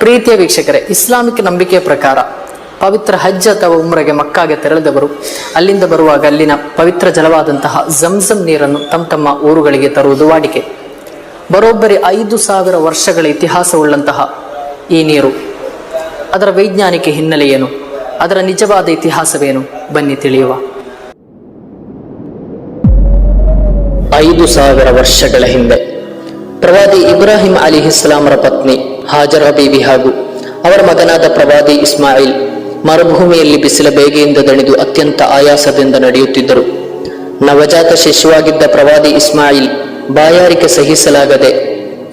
ಪ್ರೀತಿಯ ವೀಕ್ಷಕರೇ, ಇಸ್ಲಾಮಿಕ್ ನಂಬಿಕೆಯ ಪ್ರಕಾರ ಪವಿತ್ರ ಹಜ್ ಅಥವಾ ಉಮ್ರಗೆ ಮಕ್ಕಾಗೆ ತೆರಳಿದವರು, ಅಲ್ಲಿಂದ ಬರುವಾಗ ಅಲ್ಲಿನ ಪವಿತ್ರ ಜಲವಾದಂತಹ ಜಂಜಂ ನೀರನ್ನು ತಮ್ಮ ತಮ್ಮ ಊರುಗಳಿಗೆ ತರುವುದು ವಾಡಿಕೆ. ಬರೋಬ್ಬರಿ ಐದು ಸಾವಿರ ವರ್ಷಗಳ ಇತಿಹಾಸವುಳ್ಳಂತಹ ಈ ನೀರು, ಅದರ ವೈಜ್ಞಾನಿಕ ಹಿನ್ನೆಲೆ ಏನು, ಅದರ ನಿಜವಾದ ಇತಿಹಾಸವೇನು, ಬನ್ನಿ ತಿಳಿಯುವ. ಐದು ಸಾವಿರ ವರ್ಷಗಳ ಹಿಂದೆ ಪ್ರವಾದಿ ಇಬ್ರಾಹಿಂ ಅಲಿ ಇಸ್ಲಾಮರ ಪತ್ನಿ ಹಾಜರ ಬೀವಿ ಹಾಗೂ ಅವರ ಮಗನಾದ ಪ್ರವಾದಿ ಇಸ್ಮಾಯಿಲ್ ಮರುಭೂಮಿಯಲ್ಲಿ ಬಿಸಿಲ ಬೇಗೆಯಿಂದ ದಣಿದು ಅತ್ಯಂತ ಆಯಾಸದಿಂದ ನಡೆಯುತ್ತಿದ್ದರು. ನವಜಾತ ಶಿಶುವಾಗಿದ್ದ ಪ್ರವಾದಿ ಇಸ್ಮಾಯಿಲ್ ಬಾಯಾರಿಕೆ ಸಹಿಸಲಾಗದೆ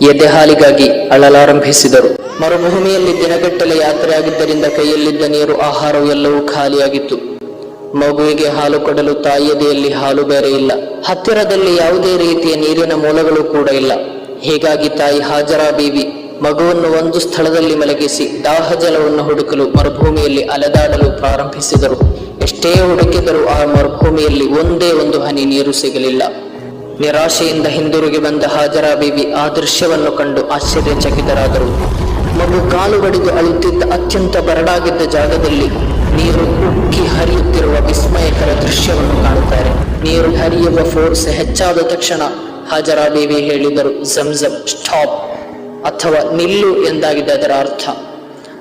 ಎದೆಹಾಲಿಗಾಗಿ ಅಳಲಾರಂಭಿಸಿದರು. ಮರುಭೂಮಿಯಲ್ಲಿ ದಿನಗಟ್ಟಲೆ ಯಾತ್ರೆಯಾಗಿದ್ದರಿಂದ ಕೈಯಲ್ಲಿದ್ದ ನೀರು, ಆಹಾರವು ಎಲ್ಲವೂ ಖಾಲಿಯಾಗಿತ್ತು. ಮಗುವಿಗೆ ಹಾಲು ಕೊಡಲು ತಾಯಿಯದೆಯಲ್ಲಿ ಹಾಲು ಬೇರೆ ಇಲ್ಲ. ಹತ್ತಿರದಲ್ಲಿ ಯಾವುದೇ ರೀತಿಯ ನೀರಿನ ಮೂಲಗಳು ಕೂಡ ಇಲ್ಲ. ಹೀಗಾಗಿ ತಾಯಿ ಹಾಜರಾ ಬೀವಿ ಮಗುವನ್ನು ಒಂದು ಸ್ಥಳದಲ್ಲಿ ಮಲಗಿಸಿ ದಾಹ ಜಲವನ್ನು ಹುಡುಕಲು ಮರುಭೂಮಿಯಲ್ಲಿ ಅಲೆದಾಡಲು ಪ್ರಾರಂಭಿಸಿದರು. ಎಷ್ಟೇ ಹುಡುಕಿದರೂ ಆ ಮರುಭೂಮಿಯಲ್ಲಿ ಒಂದೇ ಒಂದು ಹನಿ ನೀರು ಸಿಗಲಿಲ್ಲ. ನಿರಾಶೆಯಿಂದ ಹಿಂದಿರುಗಿ ಬಂದ ಹಾಜರಾ ಬೀವಿ ಆ ದೃಶ್ಯವನ್ನು ಕಂಡು ಆಶ್ಚರ್ಯಚಕಿತರಾದರು. ಮಗು ಕಾಲು ಬಡಿದು ಅಳುತ್ತಿದ್ದ ಅತ್ಯಂತ ಬರಡಾಗಿದ್ದ ಜಾಗದಲ್ಲಿ ನೀರು ಉಕ್ಕಿ ಹರಿಯುತ್ತಿರುವ ವಿಸ್ಮಯಕರ ದೃಶ್ಯವನ್ನು ಕಾಣುತ್ತಾರೆ. ನೀರು ಹರಿಯುವ ಫೋರ್ಸ್ ಹೆಚ್ಚಾದ ತಕ್ಷಣ ಹಾಜರಾ ಬೀವಿ ಹೇಳಿದರು ಝಮ್ ಸ್ಟಾಪ್ ಅಥವಾ ನಿಲ್ಲು ಎಂದಾಗಿದೆ ಅದರ ಅರ್ಥ.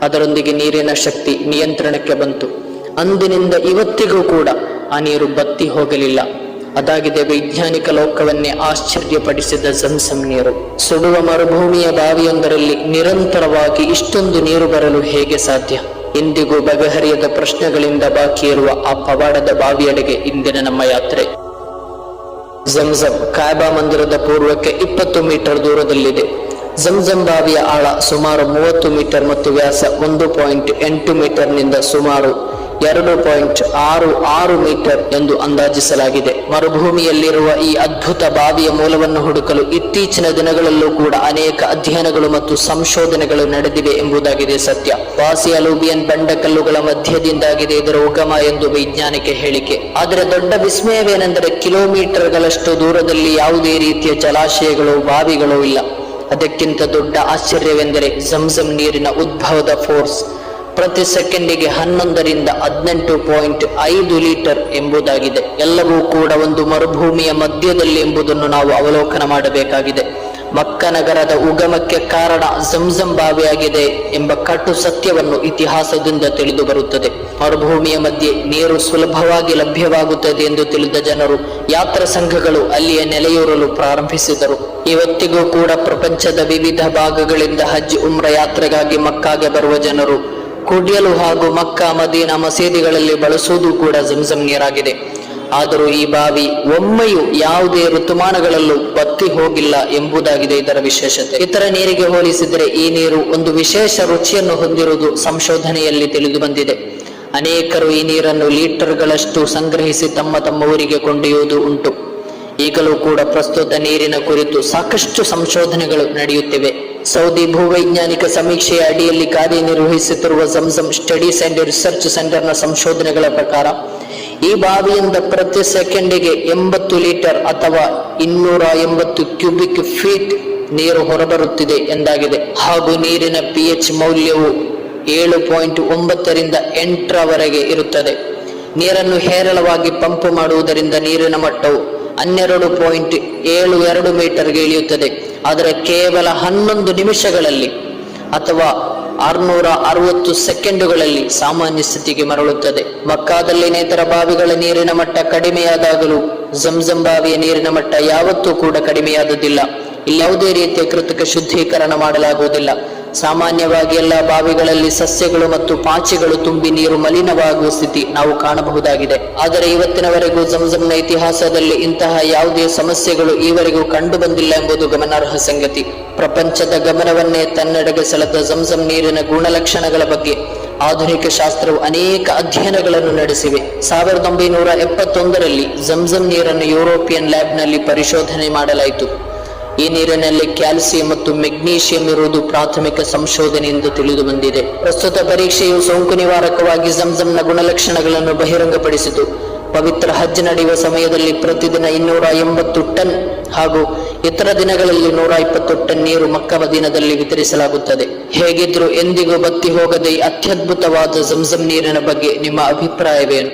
ಅದರೊಂದಿಗೆ ನೀರಿನ ಶಕ್ತಿ ನಿಯಂತ್ರಣಕ್ಕೆ ಬಂತು. ಅಂದಿನಿಂದ ಇವತ್ತಿಗೂ ಕೂಡ ಆ ನೀರು ಬತ್ತಿ ಹೋಗಲಿಲ್ಲ. ಅದಾಗಿದೆ ವೈಜ್ಞಾನಿಕ ಲೋಕವನ್ನೇ ಆಶ್ಚರ್ಯಪಡಿಸಿದ ಜಂಸಂ ನೀರು. ಸುಡುವ ಮರುಭೂಮಿಯ ಬಾವಿಯೊಂದರಲ್ಲಿ ನಿರಂತರವಾಗಿ ಇಷ್ಟೊಂದು ನೀರು ಬರಲು ಹೇಗೆ ಸಾಧ್ಯ? ಇಂದಿಗೂ ಬಗೆಹರಿಯದ ಪ್ರಶ್ನೆಗಳಿಂದ ಬಾಕಿ ಇರುವ ಆ ಪವಾಡದ ಬಾವಿಯಡೆಗೆ ಇಂದಿನ ನಮ್ಮ ಯಾತ್ರೆ. ಜಂಜಂ ಕಾಯಬಾ ಮಂದಿರದ ಪೂರ್ವಕ್ಕೆ ಇಪ್ಪತ್ತು ಮೀಟರ್ ದೂರದಲ್ಲಿದೆ. ಜಂಜಂ ಬಾವಿಯ ಆಳ ಸುಮಾರು ಮೂವತ್ತು ಮೀಟರ್ ಮತ್ತು ವ್ಯಾಸ ಒಂದು ಪಾಯಿಂಟ್ ಎಂಟು ಮೀಟರ್ನಿಂದ ಸುಮಾರು ಎರಡು ಪಾಯಿಂಟ್ ಆರು ಆರು ಮೀಟರ್ ಎಂದು ಅಂದಾಜಿಸಲಾಗಿದೆ. ಮರುಭೂಮಿಯಲ್ಲಿರುವ ಈ ಅದ್ಭುತ ಬಾವಿಯ ಮೂಲವನ್ನು ಹುಡುಕಲು ಇತ್ತೀಚಿನ ದಿನಗಳಲ್ಲೂ ಕೂಡ ಅನೇಕ ಅಧ್ಯಯನಗಳು ಮತ್ತು ಸಂಶೋಧನೆಗಳು ನಡೆದಿವೆ ಎಂಬುದಾಗಿದೆ ಸತ್ಯ. ವಾಸಿ ಅಲೂಬಿಯನ್ ಬಂಡಕಲ್ಲುಗಳ ಮಧ್ಯದಿಂದಾಗಿದೆ ಇದರ ಉಗಮ ಎಂದು ವೈಜ್ಞಾನಿಕ ಹೇಳಿಕೆ. ಆದರೆ ದೊಡ್ಡ ವಿಸ್ಮಯವೇನೆಂದರೆ ಕಿಲೋಮೀಟರ್ಗಳಷ್ಟು ದೂರದಲ್ಲಿ ಯಾವುದೇ ರೀತಿಯ ಜಲಾಶಯಗಳು, ಬಾವಿಗಳು ಇಲ್ಲ. ಅದಕ್ಕಿಂತ ದೊಡ್ಡ ಆಶ್ಚರ್ಯವೆಂದರೆ ಜಂಜಂ ನೀರಿನ ಉದ್ಭವದ ಫೋರ್ಸ್. ಪ್ರತಿ ಸೆಕೆಂಡಿಗೆ ಹನ್ನೊಂದರಿಂದ ಹದಿನೆಂಟು ಪಾಯಿಂಟ್ ಐದು ಲೀಟರ್ ಎಂಬುದಾಗಿದೆ. ಎಲ್ಲವೂ ಕೂಡ ಒಂದು ಮರುಭೂಮಿಯ ಮಧ್ಯದಲ್ಲಿ ಎಂಬುದನ್ನು ನಾವು ಅವಲೋಕನ ಮಾಡಬೇಕಾಗಿದೆ. ಮಕ್ಕ ನಗರದ ಉಗಮಕ್ಕೆ ಕಾರಣ ಜಂಜಂ ಬಾವಿಯಾಗಿದೆ ಎಂಬ ಕಟ್ಟು ಸತ್ಯವನ್ನು ಇತಿಹಾಸದಿಂದ ತಿಳಿದು ಬರುತ್ತದೆ. ಮರುಭೂಮಿಯ ಮಧ್ಯೆ ನೀರು ಸುಲಭವಾಗಿ ಲಭ್ಯವಾಗುತ್ತದೆ ಎಂದು ತಿಳಿದ ಜನರು ಯಾತ್ರಾ ಸಂಘಗಳು ಅಲ್ಲಿಯ ನೆಲೆಯೂರಲು ಪ್ರಾರಂಭಿಸಿದರು. ಇವತ್ತಿಗೂ ಕೂಡ ಪ್ರಪಂಚದ ವಿವಿಧ ಭಾಗಗಳಿಂದ ಹಜ್ ಉಮ್ರ ಯಾತ್ರೆಗಾಗಿ ಮಕ್ಕಾಗೆ ಬರುವ ಜನರು ಕುಡಿಯಲು ಹಾಗೂ ಮಕ್ಕ ಮದೀನಾ ಮಸೀದಿಗಳಲ್ಲಿ ಬಳಸುವುದು ಕೂಡ ಜಂಜಂ ನೀರಾಗಿದೆ. ಆದರೂ ಈ ಬಾವಿ ಒಮ್ಮೆಯೂ ಯಾವುದೇ ಋತುಮಾನಗಳಲ್ಲೂ ಬತ್ತಿ ಹೋಗಿಲ್ಲ ಎಂಬುದಾಗಿದೆ ಇದರ ವಿಶೇಷತೆ. ಇತರ ನೀರಿಗೆ ಹೋಲಿಸಿದರೆ ಈ ನೀರು ಒಂದು ವಿಶೇಷ ರುಚಿಯನ್ನು ಹೊಂದಿರುವುದು ಸಂಶೋಧನೆಯಲ್ಲಿ ತಿಳಿದು ಬಂದಿದೆ. ಅನೇಕರು ಈ ನೀರನ್ನು ಲೀಟರ್ಗಳಷ್ಟು ಸಂಗ್ರಹಿಸಿ ತಮ್ಮ ತಮ್ಮ ಊರಿಗೆ ಕೊಂಡೊಯ್ಯುವುದು ಉಂಟು. ಈಗಲೂ ಕೂಡ ಪ್ರಸ್ತುತ ನೀರಿನ ಕುರಿತು ಸಾಕಷ್ಟು ಸಂಶೋಧನೆಗಳು ನಡೆಯುತ್ತಿವೆ. ಸೌದಿ ಭೂವೈಜ್ಞಾನಿಕ ಸಮೀಕ್ಷೆಯ ಅಡಿಯಲ್ಲಿ ಕಾರ್ಯನಿರ್ವಹಿಸುತ್ತಿರುವ ಜಮ್ಜಮ್ ಸ್ಟಡೀಸ್ ಅಂಡ್ ರಿಸರ್ಚ್ ಸೆಂಟರ್ನ ಸಂಶೋಧನೆಗಳ ಪ್ರಕಾರ ಈ ಬಾವಿಯಿಂದ ಪ್ರತಿ ಸೆಕೆಂಡಿಗೆ ಎಂಬತ್ತು ಲೀಟರ್ ಅಥವಾ ಇನ್ನೂರ ಎಂಬತ್ತು ಕ್ಯೂಬಿಕ್ ಫೀಟ್ ನೀರು ಹೊರಬರುತ್ತಿದೆ ಎಂದಾಗಿದೆ. ಹಾಗೂ ನೀರಿನ ಪಿ ಎಚ್ ಮೌಲ್ಯವು ಏಳು ಪಾಯಿಂಟ್ ಒಂಬತ್ತರಿಂದ ಎಂಟರವರೆಗೆ ಇರುತ್ತದೆ. ನೀರನ್ನು ಹೇರಳವಾಗಿ ಪಂಪ್ ಮಾಡುವುದರಿಂದ ನೀರಿನ ಮಟ್ಟವು ಹನ್ನೆರಡು ಪಾಯಿಂಟ್ ಏಳು ಎರಡು ಮೀಟರ್ಗೆ ಇಳಿಯುತ್ತದೆ. ಆದರೆ ಕೇವಲ ಹನ್ನೊಂದು ನಿಮಿಷಗಳಲ್ಲಿ ಅಥವಾ ಆರ್ನೂರ ಅರವತ್ತು ಸೆಕೆಂಡುಗಳಲ್ಲಿ ಸಾಮಾನ್ಯ ಸ್ಥಿತಿಗೆ ಮರಳುತ್ತದೆ. ಮಕ್ಕಾದಲ್ಲಿ ನೇತರ ಬಾವಿಗಳ ನೀರಿನ ಮಟ್ಟ ಕಡಿಮೆಯಾದಾಗಲೂ ಜಂಜಂ ಬಾವಿಯ ನೀರಿನ ಮಟ್ಟ ಯಾವತ್ತೂ ಕೂಡ ಕಡಿಮೆಯಾದುದಿಲ್ಲ. ಇಲ್ಲಿ ಯಾವುದೇ ರೀತಿಯ ಕೃತಕ ಶುದ್ಧೀಕರಣ ಮಾಡಲಾಗುವುದಿಲ್ಲ. ಸಾಮಾನ್ಯವಾಗಿ ಎಲ್ಲ ಬಾವಿಗಳಲ್ಲಿ ಸಸ್ಯಗಳು ಮತ್ತು ಪಾಚಿಗಳು ತುಂಬಿ ನೀರು ಮಲಿನವಾಗುವ ಸ್ಥಿತಿ ನಾವು ಕಾಣಬಹುದಾಗಿದೆ. ಆದರೆ ಇವತ್ತಿನವರೆಗೂ ಜಂಜಂನ ಇತಿಹಾಸದಲ್ಲಿ ಇಂತಹ ಯಾವುದೇ ಸಮಸ್ಯೆಗಳು ಈವರೆಗೂ ಕಂಡು ಬಂದಿಲ್ಲ ಎಂಬುದು ಗಮನಾರ್ಹ ಸಂಗತಿ. ಪ್ರಪಂಚದ ಗಮನವನ್ನೇ ತನ್ನೆಡೆಗೆ ಸೆಳೆದ ಜಂಜಂ ನೀರಿನ ಗುಣಲಕ್ಷಣಗಳ ಬಗ್ಗೆ ಆಧುನಿಕ ಶಾಸ್ತ್ರವು ಅನೇಕ ಅಧ್ಯಯನಗಳನ್ನು ನಡೆಸಿವೆ. ಸಾವಿರದ ಒಂಬೈನೂರ ಎಪ್ಪತ್ತೊಂದರಲ್ಲಿ ಜಂಜಂ ನೀರನ್ನು ಯುರೋಪಿಯನ್ ಲ್ಯಾಬ್ನಲ್ಲಿ ಪರಿಶೋಧನೆ ಮಾಡಲಾಯಿತು. ಈ ನೀರಿನಲ್ಲಿ ಕ್ಯಾಲ್ಸಿಯಂ ಮತ್ತು ಮೆಗ್ನೀಷಿಯಂ ಇರುವುದು ಪ್ರಾಥಮಿಕ ಸಂಶೋಧನೆಯಿಂದ ತಿಳಿದು ಬಂದಿದೆ. ಪ್ರಸ್ತುತ ಪರೀಕ್ಷೆಯು ಸೋಂಕು ನಿವಾರಕವಾಗಿ ಜಂಜಂನ ಗುಣಲಕ್ಷಣಗಳನ್ನು ಬಹಿರಂಗಪಡಿಸಿತು. ಪವಿತ್ರ ಹಜ್ ನಡೆಯುವ ಸಮಯದಲ್ಲಿ ಪ್ರತಿದಿನ ಇನ್ನೂರ ಎಂಬತ್ತು ಟನ್ ಹಾಗೂ ಇತರ ದಿನಗಳಲ್ಲಿ ನೂರ ಇಪ್ಪತ್ತು ಟನ್ ನೀರು ಮಕ್ಕ ದಿನದಲ್ಲಿ ವಿತರಿಸಲಾಗುತ್ತದೆ. ಹೇಗಿದ್ರು ಎಂದಿಗೂ ಬತ್ತಿ ಹೋಗದೆ ಅತ್ಯದ್ಭುತವಾದ ಜಂಜಂ ನೀರಿನ ಬಗ್ಗೆ ನಿಮ್ಮ ಅಭಿಪ್ರಾಯವೇನು?